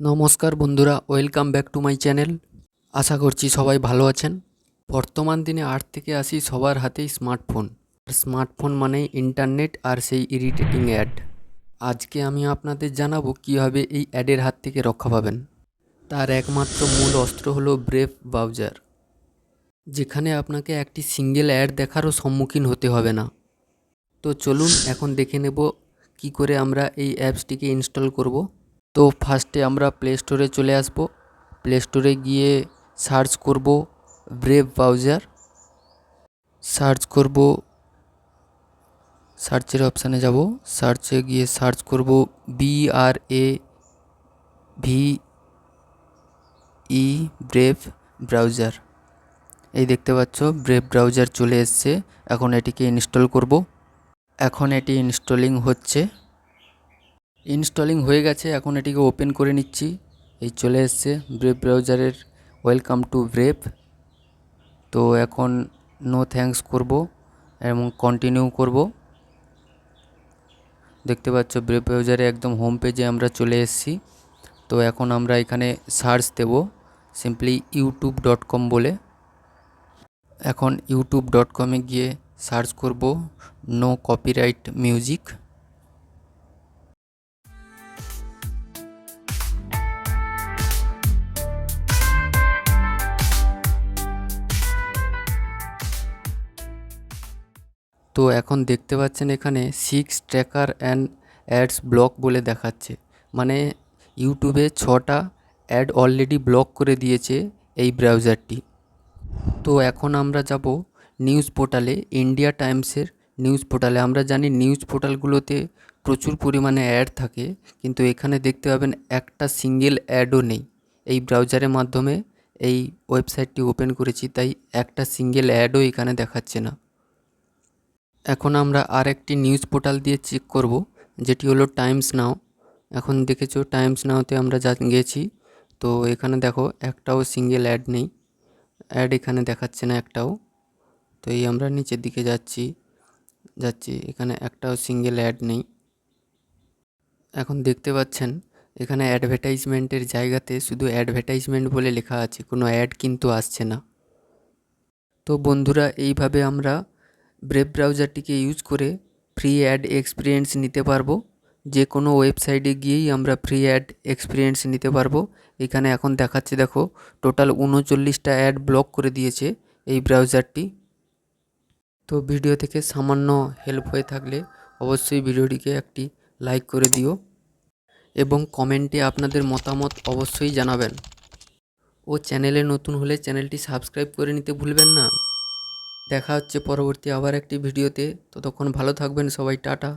নমস্কার বন্ধুরা, welcome back to my channel. আশা করছি সবাই ভালো আছেন। বর্তমান দিনে আট থেকে আসি সবার হাতেই স্মার্টফোন। আর স্মার্টফোন মানেই ইন্টারনেট আর সেই ইরিটেটিং অ্যাড। আজকে আমি আপনাদের জানাব কীভাবে এই অ্যাডের হাত থেকে রক্ষা পাবেন। তার একমাত্র মূল অস্ত্র হলো ব্রেভ ব্রাউজার। যেখানে আপনাকে একটি সিঙ্গেল অ্যাড দেখারও সম্মুখীন হতে হবে না। তো চলুন এখন দেখে নেব কি করে আমরা এই অ্যাপসটিকে ইনস্টল করব। তো ফার্স্টে আমরা প্লে স্টোরে চলে আসব। প্লে স্টোরে গিয়ে সার্চ করব ব্রেভ ব্রাউজার সার্চ করব সার্চের অপশানে যাব। সার্চে গিয়ে সার্চ করব B R A V E Brave browser এই দেখতে পাচ্ছ ব্রেভ ব্রাউজার চলে এসছে। এখন এটিকে ইনস্টল করব। এখন এটি ইনস্টলিং হচ্ছে। ইনস্টলিং হয়ে গেছে, এখন এটিকে ওপেন করে নিচ্ছি। এই চলে এসছে ব্রেভ ব্রাউজারের ওয়েলকাম টু ব্রেভ। তো এখন নো থ্যাঙ্কস করব এবং কন্টিনিউ করব। দেখতে পাচ্ছ ব্রেভ ব্রাউজারে একদম হোম পেজে আমরা চলে এসেছি। তো এখন আমরা এখানে সার্চ দেব, সিম্পলি ইউটিউব ডট কম বলে। এখন ইউটিউব ডট কমে গিয়ে সার্চ করব, নো কপিরাইট মিউজিক। তো এখন দেখতে পাচ্ছেন এখানে six tracker and ads block বলে দেখাচ্ছে। মানে ইউটিউবে ছটা অ্যাড অলরেডি ব্লক করে দিয়েছে এই ব্রাউজারটি তো এখন আমরা যাব নিউজ পোর্টালে ইন্ডিয়া টাইমসের নিউজ পোর্টালে আমরা জানি নিউজ পোর্টালগুলোতে প্রচুর পরিমাণে অ্যাড থাকে, কিন্তু এখানে দেখতে পাবেন একটা সিঙ্গেল অ্যাডও নেই। এই ব্রাউজারের মাধ্যমে এই ওয়েবসাইটটি ওপেন করেছি, তাই একটা সিঙ্গেল অ্যাডও এখানে দেখাচ্ছে না। এখন আমরা আরেকটি নিউজ পোর্টাল দিয়ে চেক করব, যেটি হলো টাইমস নাও এখন দেখেছ টাইমস নাওতে আমরা যা গেছি, তো এখানে দেখো একটাও সিঙ্গেল অ্যাড নেই। অ্যাড এখানে দেখাচ্ছে না একটাও। তো এই আমরা নিচের দিকে যাচ্ছি যাচ্ছি, এখানে একটাও সিঙ্গেল অ্যাড নেই। এখন দেখতে পাচ্ছেন, এখানে অ্যাডভার্টাইজমেন্টের জায়গাতে শুধু অ্যাডভার্টাইজমেন্ট বলে লেখা আছে, কোনো অ্যাড কিন্তু আসছে না। তো বন্ধুরা, এইভাবে আমরা ব্রেভ ব্রাউজারটিকে ইউজ করে ফ্রি অ্যাড এক্সপিরিয়েন্স নিতে পারব। যে কোনো ওয়েবসাইটে গিয়েই আমরা ফ্রি অ্যাড এক্সপিরিয়েন্স নিতে পারব। এখানে এখন দেখাচ্ছে, দেখো টোটাল উনচল্লিশটা অ্যাড ব্লক করে দিয়েছে এই ব্রাউজারটি। তো ভিডিও থেকে সামান্য হেল্প হয়ে থাকলে অবশ্যই ভিডিওটিকে একটি লাইক করে দিও এবং কমেন্টে আপনাদের মতামত অবশ্যই জানাবেন। ও চ্যানেলে নতুন হলে চ্যানেলটি সাবস্ক্রাইব করে নিতে ভুলবেন না। দেখা হচ্ছে পরবর্তী আবার একটি ভিডিওতে। ততক্ষণ ভালো থাকবেন সবাই টাটা।